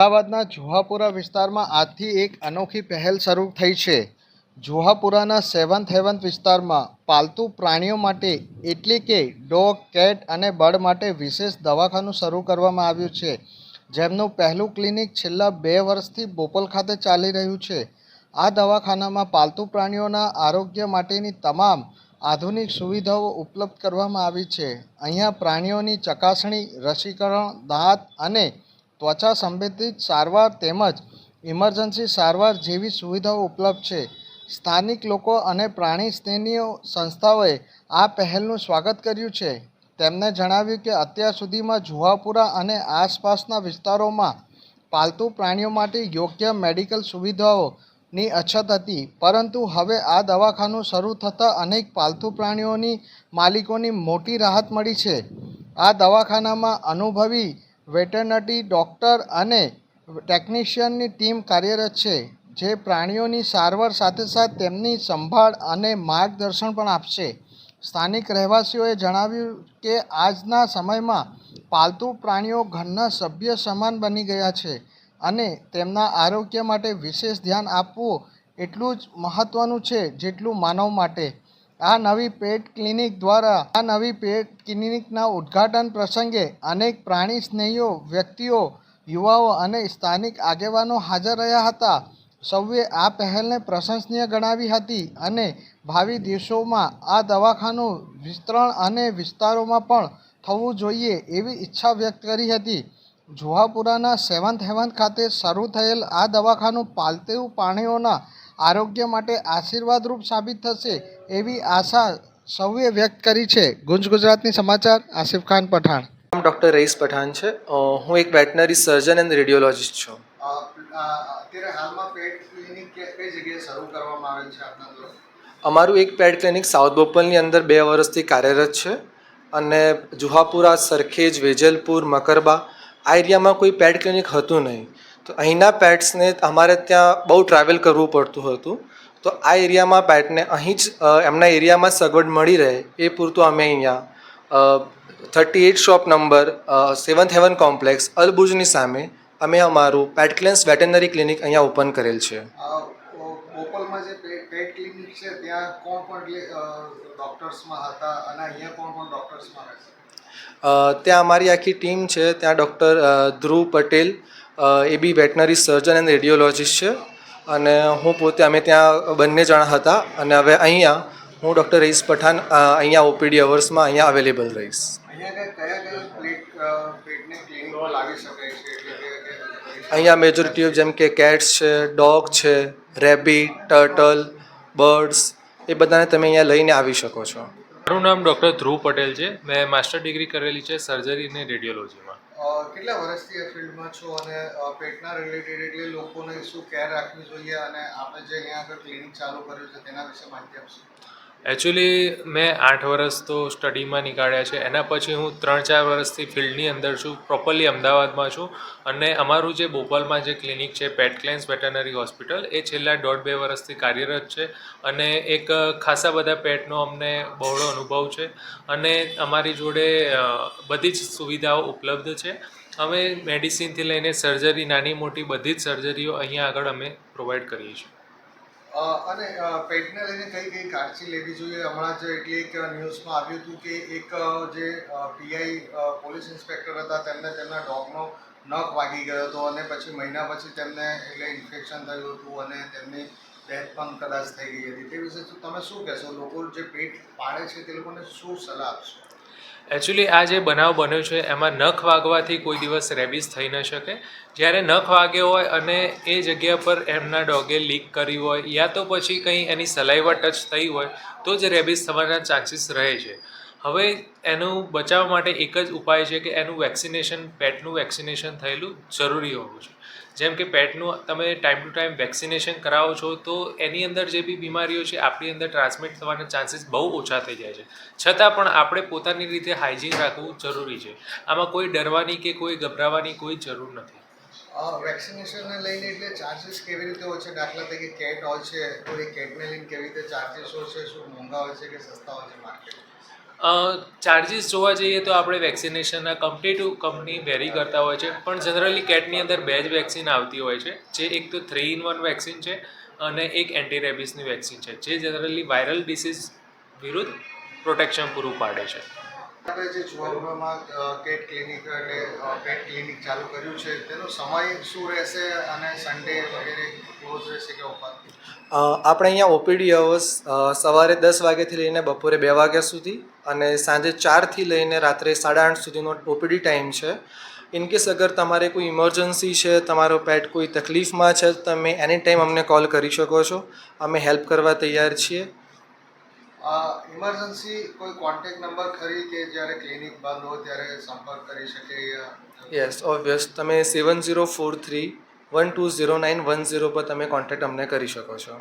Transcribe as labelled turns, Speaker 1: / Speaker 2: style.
Speaker 1: અમદાવાદના જુહાપુરા વિસ્તારમાં આજથી એક અનોખી પહેલ શરૂ થઈ છે. જુહાપુરાના સેવન્થ હેવન્થ વિસ્તારમાં પાલતુ પ્રાણીઓ માટે એટલે કે ડોગ, કેટ અને બર્ડ માટે વિશેષ દવાખાનું શરૂ કરવામાં આવ્યું છે. જેમનું પહેલું ક્લિનિક છેલ્લા બે વર્ષથી બોપલ ખાતે ચાલી રહ્યું છે. આ દવાખાનામાં પાલતુ પ્રાણીઓના આરોગ્ય માટેની તમામ આધુનિક સુવિધાઓ ઉપલબ્ધ કરવામાં આવી છે. અહીંયા પ્રાણીઓની ચકાસણી, રસીકરણ, દાંત અને ત્વચા સંબંધિત સારવાર તેમજ ઇમરજન્સી સારવાર જેવી સુવિધાઓ ઉપલબ્ધ છે. સ્થાનિક લોકો અને પ્રાણી સ્નેહીઓ સંસ્થાઓએ આ પહેલનું સ્વાગત કર્યું છે. તેમણે જણાવ્યું કે અત્યાર સુધીમાં જુહાપુરા અને આસપાસના વિસ્તારોમાં પાલતુ પ્રાણીઓ માટે યોગ્ય મેડિકલ સુવિધાઓની અછત હતી, પરંતુ હવે આ દવાખાનું શરૂ થતાં અનેક પાલતુ પ્રાણીઓની માલિકોની મોટી રાહત મળી છે. આ દવાખાનામાં અનુભવી વેટરનરી ડૉક્ટર અને ટેકનિશિયનની ટીમ કાર્યરત છે, જે પ્રાણીઓની સારવાર સાથે સાથે તેમની સંભાળ અને માર્ગદર્શન પણ આપશે. સ્થાનિક રહેવાસીઓએ જણાવ્યું કે, આજના સમયમાં પાલતુ પ્રાણીઓ ઘરના સભ્ય સમાન બની ગયા છે અને તેમના આરોગ્ય માટે વિશેષ ધ્યાન આપવું એટલું જ મહત્ત્વનું છે જેટલું માનવ માટે. આ નવી પેટ ક્લિનિક દ્વારા, આ નવી પેટ ક્લિનિકના ઉદ્ઘાટન પ્રસંગે અનેક પ્રાણી સ્નેહીઓ, વ્યક્તિઓ, યુવાઓ અને સ્થાનિક આગેવાનો હાજર રહ્યા હતા. સૌએ આ પહેલને પ્રશંસનીય ગણાવી હતી અને ભાવિ દિવસોમાં આ દવાખાનું વિસ્તરણ અને વિસ્તારોમાં પણ થવું જોઈએ એવી ઈચ્છા વ્યક્ત કરી હતી. જુહાપુરાના સેવન્થ હેવન્થ ખાતે શરૂ થયેલ આ દવાખાનું પાલતુ પ્રાણીઓના આરોગ્ય માટે આશીર્વાદરૂપ સાબિત થશે એવી આશા સૌએ વ્યક્ત કરી છે. ગુંજ ગુજરાતની સમાચાર આસિફ ખાન પઠાણ.
Speaker 2: નામ ડૉક્ટર રઈસ પઠાણ છે. હું એક વેટનરી સર્જન એન્ડ રેડિયોલોજિસ્ટ છું.
Speaker 1: અત્યારે હાલમાં પેટ ક્લિનિક કઈ જગ્યાએ શરૂ કરવામાં આવેલ છે આપના દ્વારા
Speaker 2: અમારું એક પેડ ક્લિનિક સાઉથ બોપલની અંદર બે વર્ષથી કાર્યરત છે અને જુહાપુરા સરખેજ વેજલપુર મકરબા આ એરિયામાં કોઈ પેડ ક્લિનિક હતું નહીં. તો અહીંના પેટ્સને અમારે ત્યાં બહુ ટ્રાવેલ કરવું પડતું હતું. તો આ એરિયામાં પેટને અહીં જ એમના એરિયામાં સગવડ મળી રહે એ પૂરતું અમે અહીંયા thirty eight shop number seventh heaven complex અલબુજની સામે અમે અમારું પેટ ક્લેન્સ વેટેનરી ક્લિનિક અહીંયા ઓપન કરેલ છે.
Speaker 1: ત્યાં કોણ કોણ ડોક્ટર્સમાં હતા અને અહીંયા કોણ કોણ ડોક્ટર્સમાં રહેશે
Speaker 2: ત્યાં અમારી આખી ટીમ છે. ત્યાં doctor Dhruv Patel A B veterinary surgeon and radiologist છે. અને હું પોતે અમે ત્યાં બંને જણા હતા અને હવે અહીંયા હું ડૉક્ટર રહીશ પઠાણ અહીંયા ઓપીડી અવર્સમાં અહીંયા અવેલેબલ રહીશ
Speaker 1: અહીંયા
Speaker 2: મેજોરિટી ઓફ જેમ કે કેટ્સ છે ડોગ છે રેબિટ ટર્ટલ બર્ડ્સ એ બધાને તમે અહીંયા લઈને આવી શકો છો.
Speaker 3: મારું નામ ડૉક્ટર ધ્રુવ પટેલ છે. મેં માસ્ટર ડિગ્રી કરેલી છે સર્જરી અને રેડિયોલોજીમાં.
Speaker 1: કેટલા વર્ષથી આ ફિલ્ડમાં છો અને પેટના રિલેટેડ એટલે લોકોને શું કેર રાખવી જોઈએ અને આપણે જે અહીંયા આગળ ક્લિનિક ચાલુ કર્યું છે તેના વિશે માહિતી આપશો?
Speaker 3: એકચ્યુઅલી મેં આઠ વર્ષ તો સ્ટડીમાં નીકાળ્યા છે. એના પછી હું ત્રણ ચાર વર્ષથી ફિલ્ડની અંદર છું પ્રોપરલી અમદાવાદમાં છું. અને અમારું જે બોપલમાં જે ક્લિનિક છે પેટ ક્લેન્સ વેટરનરી હોસ્પિટલ એ છેલ્લા દોઢ બે વર્ષથી કાર્યરત છે. અને એક ખાસા બધા પેટનો અમને બહોળો અનુભવ છે. અને અમારી જોડે બધી જ સુવિધાઓ ઉપલબ્ધ છે. અમે મેડિસિનથી લઈને સર્જરી નાની મોટી બધી જ સર્જરીઓ અહીંયા આગળ અમે પ્રોવાઈડ કરીએ છીએ.
Speaker 1: અને પેટને લઈને કઈ કઈ કાળજી લેવી જોઈએ? હમણાં જ એટલે એક ન્યૂઝમાં આવ્યું હતું કે એક જે પીઆઈ પોલીસ ઇન્સ્પેક્ટર હતા, તેમને તેમના ડોગનો નખ વાગી ગયો હતો અને પછી મહિના પછી તેમને એટલે ઇન્ફેક્શન થયું હતું અને તેમની ડેથ પણ કદાચ થઈ ગઈ હતી. તે વિશે તમે શું કહેશો? લોકો જે પેટ પાડે છે તે લોકોને શું સલાહ આપશો?
Speaker 3: એકચ્યુઅલી આ જે બનાવ બન્યો છે, એમાં નખ વાગવાથી કોઈ દિવસ રેબિસ થઈ ન શકે. જ્યારે નખ વાગ્યો હોય અને એ જગ્યા પર એમના ડોગે લીક કર્યું હોય, યા તો પછી કંઈ એની સલાઈવા ટચ થઈ હોય, તો જ રેબિસ થવાના ચાન્સીસ રહે છે. હવે એનું બચાવ માટે એક જ ઉપાય છે કે એનું વેક્સિનેશન, પેટનું વેક્સિનેશન થયેલું જરૂરી હોવું છે જેમ કે પેટનું તમે ટાઈમ ટુ ટાઈમ વેક્સિનેશન કરાવો છો, તો એની અંદર જે બી બીમારીઓ છે, આપણી અંદર ટ્રાન્સમિટ થવાના ચાન્સીસ બહુ ઓછા થઈ જાય છે. છતાં પણ આપણે પોતાની રીતે હાઇજીન રાખવું જરૂરી છે. આમાં કોઈ ડરવાની કે કોઈ ગભરાવાની કોઈ જરૂર નથી.
Speaker 1: વેક્સિનેશનને લઈને એટલે ચાર્જીસ કેવી રીતે હોય છે? દાખલા તરીકે કેટ હોય છે એ કેટને લઈને કેવી રીતે ચાર્જીસ હોય છે, શું મોંઘા હોય છે કે સસ્તા હોય છે માર્કેટ
Speaker 3: ચાર્જિસ જોવા જઈએ તો આપણે વેક્સિનેશનના કંપની કંપની વેરી કરતા હોય છે, પણ જનરલી કેટની અંદર બે જ વેક્સિન આવતી હોય છે. જે એક તો થ્રી ઇન વન વેક્સિન છે અને એક એન્ટી રેબિસની વેક્સિન છે, જે જનરલી વાયરલ ડિસીઝ વિરુદ્ધ પ્રોટેક્શન પૂરું પાડે છે.
Speaker 1: આપણે જે જુહાપુરામાં કેટ ક્લિનિક અને પેટ ક્લિનિક ચાલુ કર્યું છે, તેનો સમય શું રહેશે અને સન્ડે વગેરે ક્લોઝ રહેશે કે ઓપન
Speaker 2: આપણે અહીંયા ઓપીડી અવર્સ સવારે દસ વાગ્યાથી લઈને બપોરે બે વાગ્યા સુધી અને સાંજે ચારથી લઈને રાત્રે સાડા આઠ સુધીનો ઓપીડી ટાઈમ છે. ઇનકેસ અગર તમારે કોઈ ઇમરજન્સી છે, તમારો પેટ કોઈ તકલીફમાં છે, તમે એની ટાઈમ અમને કોલ કરી શકો છો. અમે હેલ્પ કરવા તૈયાર છીએ.
Speaker 1: ઇમરજન્સી કોઈ કોન્ટેક્ટ નંબર ખરી કે જ્યારે ક્લિનિક બંધ હોય ત્યારે સંપર્ક કરી શકે
Speaker 2: યસ ઓબ્વિયસ તમે seven zero four three one two zero nine one zero પર તમે કોન્ટેક્ટ અમને કરી શકો છો.